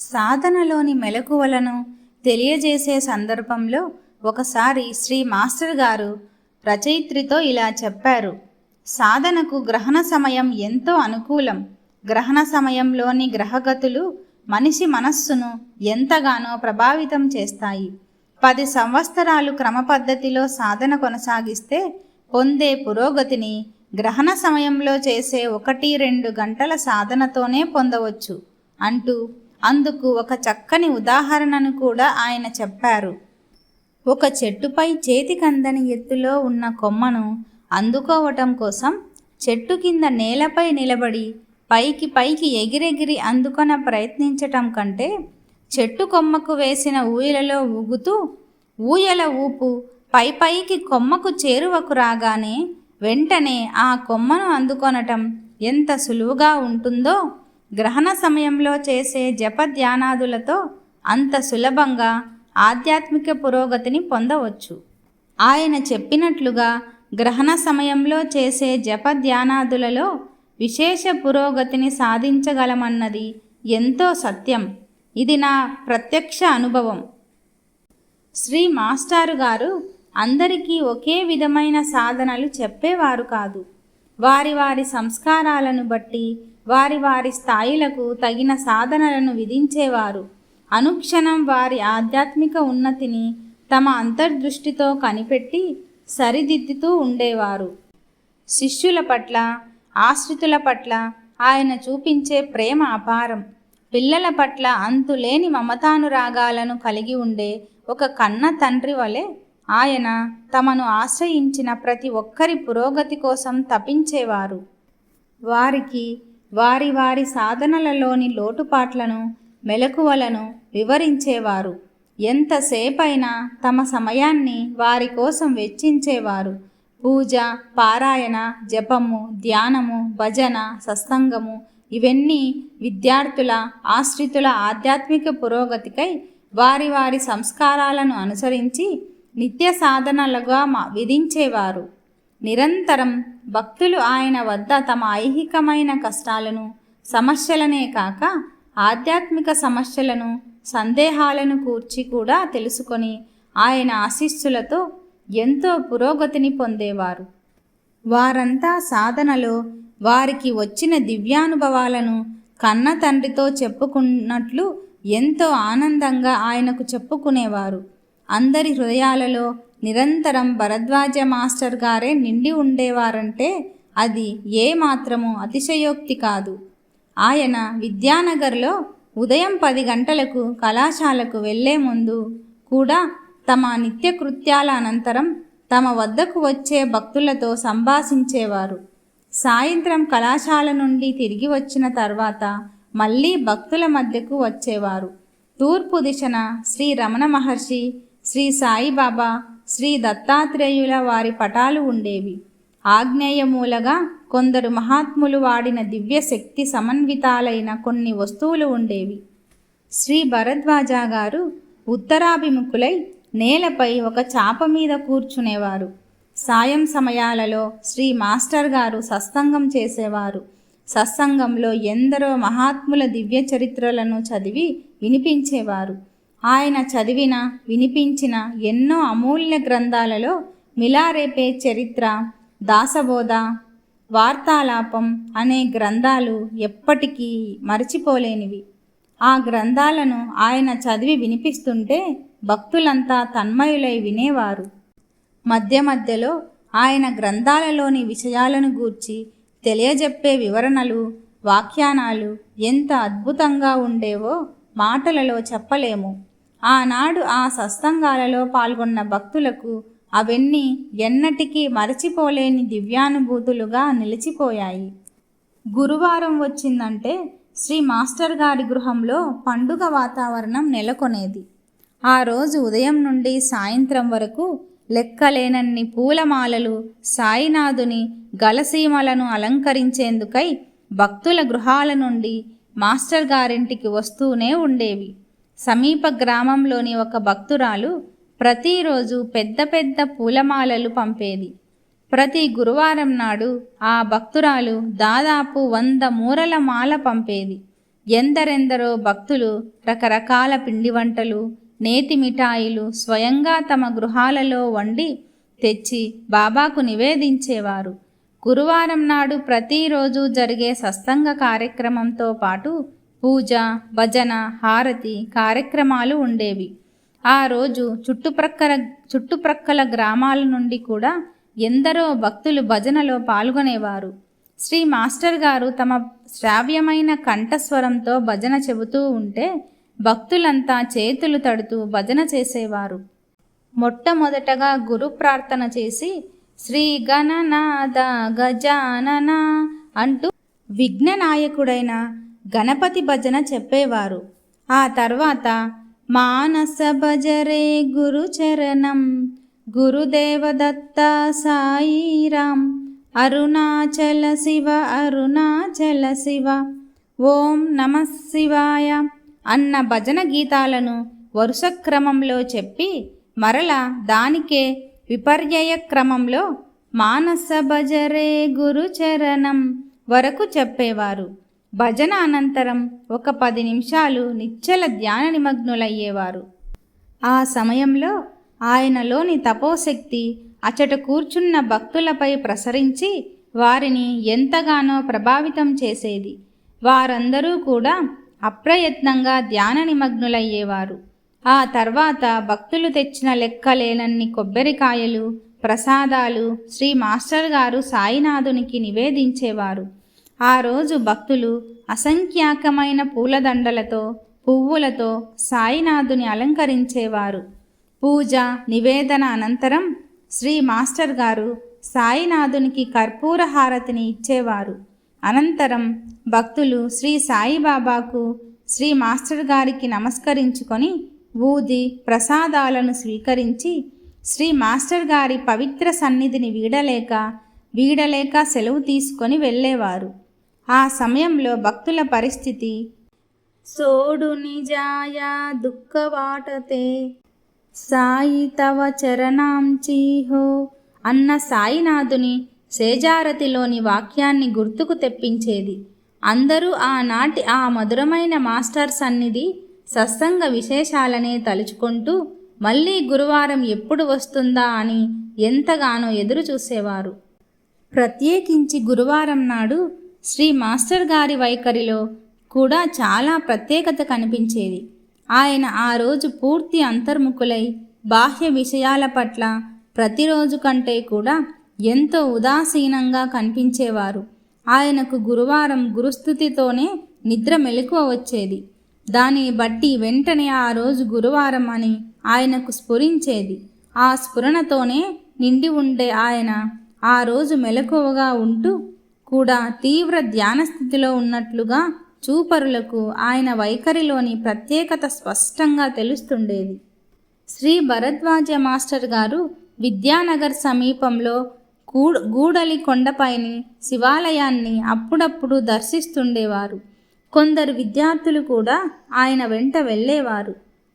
సాధనలోని మెలకువలను తెలియజేసే సందర్భంలో ఒకసారి శ్రీ మాస్టర్ గారు రచయిత్రితో ఇలా చెప్పారు. సాధనకు గ్రహణ సమయం ఎంతో అనుకూలం. గ్రహణ సమయంలోని గ్రహగతులు మనిషి మనస్సును ఎంతగానో ప్రభావితం చేస్తాయి. పది సంవత్సరాలు క్రమపద్ధతిలో సాధన కొనసాగిస్తే పొందే పురోగతిని గ్రహణ సమయంలో చేసే ఒకటి రెండు గంటల సాధనతోనే పొందవచ్చు అంటూ అందుకు ఒక చక్కని ఉదాహరణను కూడా ఆయన చెప్పారు. ఒక చెట్టుపై చేతి కందని ఎత్తులో ఉన్న కొమ్మను అందుకోవటం కోసం చెట్టు కింద నేలపై నిలబడి పైకి పైకి ఎగిరెగిరి అందుకొన ప్రయత్నించటం కంటే చెట్టు కొమ్మకు వేసిన ఊయలలో ఊగుతూ ఊయల ఊపు పై పైకి కొమ్మకు చేరువకు రాగానే వెంటనే ఆ కొమ్మను అందుకొనటం ఎంత సులువుగా ఉంటుందో గ్రహణ సమయంలో చేసే జప ధ్యానాదులతో అంత సులభంగా ఆధ్యాత్మిక పురోగతిని పొందవచ్చు. ఆయన చెప్పినట్లుగా గ్రహణ సమయంలో చేసే జప ధ్యానాదులలో విశేష పురోగతిని సాధించగలమన్నది ఎంతో సత్యం. ఇది నా ప్రత్యక్ష అనుభవం. శ్రీ మాస్టారు గారు అందరికీ ఒకే విధమైన సాధనలు చెప్పేవారు కాదు. వారి వారి సంస్కారాలను బట్టి వారి వారి స్థాయిలకు తగిన సాధనలను విధించేవారు. అనుక్షణం వారి ఆధ్యాత్మిక ఉన్నతిని తమ అంతర్దృష్టితో కనిపెట్టి సరిదిద్దుతూ ఉండేవారు. శిష్యుల పట్ల ఆశ్రితుల పట్ల ఆయన చూపించే ప్రేమ అపారం. పిల్లల పట్ల అంతులేని మమతానురాగాలను కలిగి ఉండే ఒక కన్న తండ్రి వలె ఆయన తమను ఆశ్రయించిన ప్రతి ఒక్కరి పురోగతి కోసం తపించేవారు. వారికి వారి వారి సాధనలలోని లోటుపాట్లను మెలకువలను వివరించేవారు. ఎంతసేపైనా తమ సమయాన్ని వారి కోసం వెచ్చించేవారు. పూజ పారాయణ జపము ధ్యానము భజన సత్సంగము ఇవన్నీ విద్యార్థుల ఆశ్రితుల ఆధ్యాత్మిక పురోగతికై వారి వారి సంస్కారాలను అనుసరించి నిత్య సాధనలుగా మా విధించేవారు. నిరంతరం భక్తులు ఆయన వద్ద తమ ఐహికమైన కష్టాలను సమస్యలనే కాక ఆధ్యాత్మిక సమస్యలను సందేహాలను కూర్చి కూడా తెలుసుకొని ఆయన ఆశీస్సులతో ఎంతో పురోగతిని పొందేవారు. వారంతా సాధనలో వారికి వచ్చిన దివ్యానుభవాలను కన్న తండ్రితో చెప్పుకున్నట్లు ఎంతో ఆనందంగా ఆయనకు చెప్పుకునేవారు. అందరి హృదయాలలో నిరంతరం భరద్వాజ మాస్టర్ గారే నిండి ఉండేవారంటే అది ఏ మాత్రము అతిశయోక్తి కాదు. ఆయన విద్యానగర్లో ఉదయం పది గంటలకు కళాశాలకు వెళ్ళే ముందు కూడా తమ నిత్యకృత్యాల అనంతరం తమ వద్దకు వచ్చే భక్తులతో సంభాషించేవారు. సాయంత్రం కళాశాల నుండి తిరిగి వచ్చిన తర్వాత మళ్ళీ భక్తుల మధ్యకు వచ్చేవారు. తూర్పు దిశన శ్రీ రమణ మహర్షి శ్రీ సాయిబాబా శ్రీ దత్తాత్రేయుల వారి పటాలు ఉండేవి. ఆగ్నేయమూలగా కొందరు మహాత్ములు వాడిన దివ్య శక్తి సమన్వితాలైన కొన్ని వస్తువులు ఉండేవి. శ్రీ భరద్వాజ గారు ఉత్తరాభిముఖులై నేలపై ఒక చాప మీద కూర్చునేవారు. సాయం సమయాలలో శ్రీ మాస్టర్ గారు సత్సంగం చేసేవారు. సత్సంగంలో ఎందరో మహాత్ముల దివ్య చరిత్రలను చదివి వినిపించేవారు. ఆయన చదివిన వినిపించిన ఎన్నో అమూల్య గ్రంథాలలో మిలారేపే చరిత్ర దాసబోధ వార్తాలాపం అనే గ్రంథాలు ఎప్పటికీ మరచిపోలేనివి. ఆ గ్రంథాలను ఆయన చదివి వినిపిస్తుంటే భక్తులంతా తన్మయులై వినేవారు. మధ్య మధ్యలో ఆయన గ్రంథాలలోని విషయాలను గూర్చి తెలియజెప్పే వివరణలు వాఖ్యానాలు ఎంత అద్భుతంగా ఉండేవో మాటలలో చెప్పలేము. ఆనాడు ఆ సత్సంగాలలో పాల్గొన్న భక్తులకు అవన్నీ ఎన్నటికీ మరచిపోలేని దివ్యానుభూతులుగా నిలిచిపోయాయి. గురువారం వచ్చిందంటే శ్రీ మాస్టర్ గారి గృహంలో పండుగ వాతావరణం నెలకొనేది. ఆ రోజు ఉదయం నుండి సాయంత్రం వరకు లెక్కలేనన్ని పూలమాలలు సాయినాథుని గలసీమలను అలంకరించేందుకై భక్తుల గృహాల నుండి మాస్టర్ గారింటికి వస్తూనే ఉండేవి. సమీప గ్రామంలోని ఒక భక్తురాలు ప్రతిరోజు పెద్ద పెద్ద పూలమాలలు పంపేది. ప్రతి గురువారం నాడు ఆ భక్తురాలు దాదాపు వంద మూరల మాల పంపేది. ఎందరెందరో భక్తులు రకరకాల పిండి వంటలు నేతి మిఠాయిలు స్వయంగా తమ గృహాలలో వండి తెచ్చి బాబాకు నివేదించేవారు. గురువారం నాడు ప్రతిరోజు జరిగే సత్సంగ కార్యక్రమంతో పాటు పూజ భజన హారతి కార్యక్రమాలు ఉండేవి. ఆ రోజు చుట్టుప్రక్కల చుట్టుప్రక్కల గ్రామాల నుండి కూడా ఎందరో భక్తులు భజనలో పాల్గొనేవారు. శ్రీ మాస్టర్ గారు తమ శ్రావ్యమైన కంఠస్వరంతో భజన చెబుతూ ఉంటే భక్తులంతా చేతులు తడుతూ భజన చేసేవారు. మొట్టమొదటగా గురు ప్రార్థన చేసి శ్రీ గణనాథ గజానన అంటూ విఘ్ననాయకుడైన గణపతి భజన చెప్పేవారు. ఆ తర్వాత మానస భజరే గురు చరణం గురుదేవదత్త సాయిరాం అరుణాచల శివ అరుణాచల శివ ఓం నమ శివాయ అన్న భజన గీతాలను వరుస క్రమంలో చెప్పి మరల దానికే విపర్యయ క్రమంలో మానస భజరే గురు చరణం వరకు చెప్పేవారు. భజన అనంతరం ఒక పది నిమిషాలు నిశ్చల ధ్యాన నిమగ్నులయ్యేవారు. ఆ సమయంలో ఆయనలోని తపోశక్తి అచట కూర్చున్న భక్తులపై ప్రసరించి వారిని ఎంతగానో ప్రభావితం చేసేది. వారందరూ కూడా అప్రయత్నంగా ధ్యాన నిమగ్నులయ్యేవారు. ఆ తర్వాత భక్తులు తెచ్చిన లెక్కలేనన్ని కొబ్బరికాయలు ప్రసాదాలు శ్రీ మాస్టర్ గారు సాయినాథునికి నివేదించేవారు. ఆ రోజు భక్తులు అసంఖ్యాకమైన పూలదండలతో పువ్వులతో సాయినాథుని అలంకరించేవారు. పూజ నివేదన అనంతరం శ్రీ మాస్టర్ గారు సాయినాథునికి కర్పూర హారతిని ఇచ్చేవారు. అనంతరం భక్తులు శ్రీ సాయిబాబాకు శ్రీ మాస్టర్ గారికి నమస్కరించుకొని ఊది ప్రసాదాలను స్వీకరించి శ్రీ మాస్టర్ గారి పవిత్ర సన్నిధిని వీడలేక వీడలేక సెలవు తీసుకొని వెళ్ళేవారు. ఆ సమయంలో భక్తుల పరిస్థితి? సోడు నిజాయ దుఃఖవాటతే. సాయి తవ చరణాంచీహో అన్న సాయినాథుని సేజారతిలోని వాక్యాన్ని గుర్తుకు తెప్పించేది. అందరూ ఆనాటి ఆ మధురమైన మాస్టర్ సన్నిధి సత్సంగ విశేషాలనే తలుచుకుంటూ మళ్ళీ గురువారం ఎప్పుడు వస్తుందా అని ఎంతగానో ఎదురు చూసేవారు ప్రత్యేకించి గురువారం నాడు శ్రీ మాస్టర్ గారి వైఖరిలో కూడా చాలా ప్రత్యేకత కనిపించేది. ఆయన ఆ రోజు పూర్తి అంతర్ముఖులై బాహ్య విషయాల పట్ల ప్రతిరోజు కంటే కూడా ఎంతో ఉదాసీనంగా కనిపించేవారు. ఆయనకు గురువారం గురుస్థుతితోనే నిద్ర మెలకువ వచ్చేది. దానిని బట్టి వెంటనే ఆ రోజు గురువారం అని ఆయనకు స్ఫురించేది. ఆ స్ఫురణతోనే నిండి ఉండే ఆయన ఆ రోజు మెలకువగా ఉంటూ కూడా తీవ్ర ధ్యాన స్థితిలో ఉన్నట్లుగా చూపరులకు ఆయన వైఖరిలోని ప్రత్యేకత స్పష్టంగా తెలుస్తుండేది. శ్రీ భరద్వాజ మాస్టర్ గారు విద్యానగర్ సమీపంలో గూడ గూడలి కొండపైని శివాలయాన్ని అప్పుడప్పుడు దర్శిస్తుండేవారు. కొందరు విద్యార్థులు కూడా ఆయన వెంట వెళ్ళేవారు.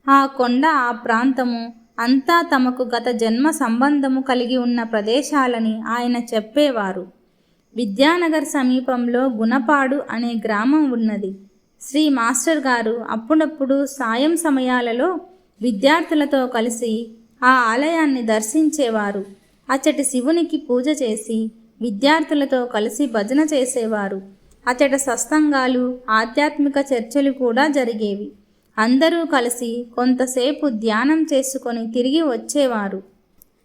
ఆ కొండ ఆ ప్రాంతము అంతా తమకు గత జన్మ సంబంధము కలిగి ఉన్న ప్రదేశాలని ఆయన చెప్పేవారు. విద్యానగర్ సమీపంలో గుణపాడు అనే గ్రామం ఉన్నది. శ్రీ మాస్టర్ గారు అప్పుడప్పుడు సాయం సమయాలలో విద్యార్థులతో కలిసి ఆ ఆలయాన్ని దర్శించేవారు. అచ్చటి శివునికి పూజ చేసి విద్యార్థులతో కలిసి భజన చేసేవారు. అచ్చట సత్సంగాలు ఆధ్యాత్మిక చర్చలు కూడా జరిగేవి. అందరూ కలిసి కొంతసేపు ధ్యానం చేసుకొని తిరిగి వచ్చేవారు.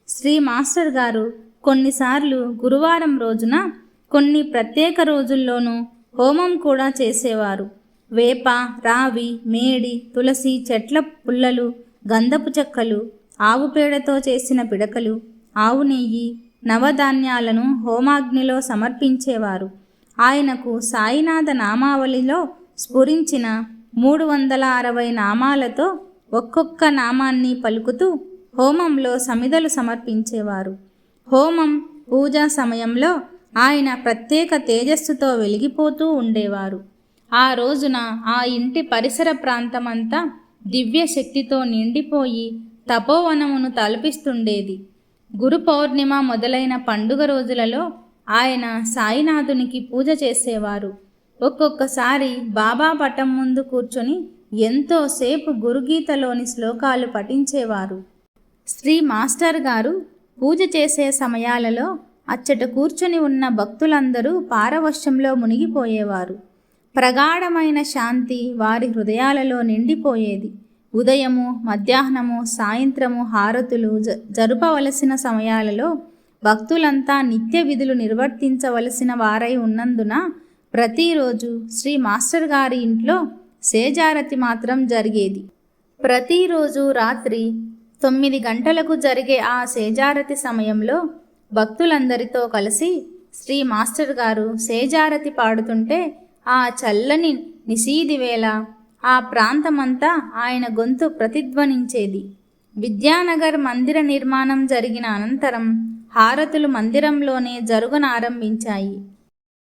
శ్రీ మాస్టర్ గారు కొన్నిసార్లు గురువారం రోజున కొన్ని ప్రత్యేక రోజుల్లోనూ హోమం కూడా చేసేవారు. వేప రావి మేడి తులసి చెట్ల పుల్లలు గంధపు చెక్కలు ఆవు పేడతో చేసిన పిడకలు ఆవు నెయ్యి నవధాన్యాలను హోమాగ్నిలో సమర్పించేవారు. ఆయనకు సాయినాథ నామావళిలో స్ఫురించిన మూడు వందల అరవై నామాలతో ఒక్కొక్క నామాన్ని పలుకుతూ హోమంలో సమిదలు సమర్పించేవారు. హోమం పూజా సమయంలో ఆయన ప్రత్యేక తేజస్సుతో వెలిగిపోతూ ఉండేవారు. ఆ రోజున ఆ ఇంటి పరిసర ప్రాంతమంతా దివ్య శక్తితో నిండిపోయి తపోవనమును తలపిస్తుండేది. గురు పౌర్ణిమ మొదలైన పండుగ రోజులలో ఆయన సాయినాథునికి పూజ చేసేవారు. ఒక్కొక్కసారి బాబా పటం ముందు కూర్చొని ఎంతోసేపు గురుగీతలోని శ్లోకాలు పఠించేవారు. శ్రీ మాస్టర్ గారు పూజ చేసే సమయాలలో అచ్చట కూర్చొని ఉన్న భక్తులందరూ పారవశ్యంలో మునిగిపోయేవారు. ప్రగాఢమైన శాంతి వారి హృదయాలలో నిండిపోయేది. ఉదయము మధ్యాహ్నము సాయంత్రము హారతులు జ జరుపవలసిన సమయాలలో భక్తులంతా నిత్య విధులు నిర్వర్తించవలసిన వారై ఉన్నందున ప్రతిరోజు శ్రీ మాస్టర్ గారి ఇంట్లో సేజారతి మాత్రం జరిగేది. ప్రతిరోజు రాత్రి తొమ్మిది గంటలకు జరిగే ఆ సేజారతి సమయంలో భక్తులందరితో కలిసి శ్రీ మాస్టర్ గారు సేజారతి పాడుతుంటే ఆ చల్లని నిశీదివేళ ఆ ప్రాంతమంతా ఆయన గొంతు ప్రతిధ్వనించేది. విద్యానగర్ మందిర నిర్మాణం జరిగిన అనంతరం హారతులు మందిరంలోనే జరుగునారంభించాయి.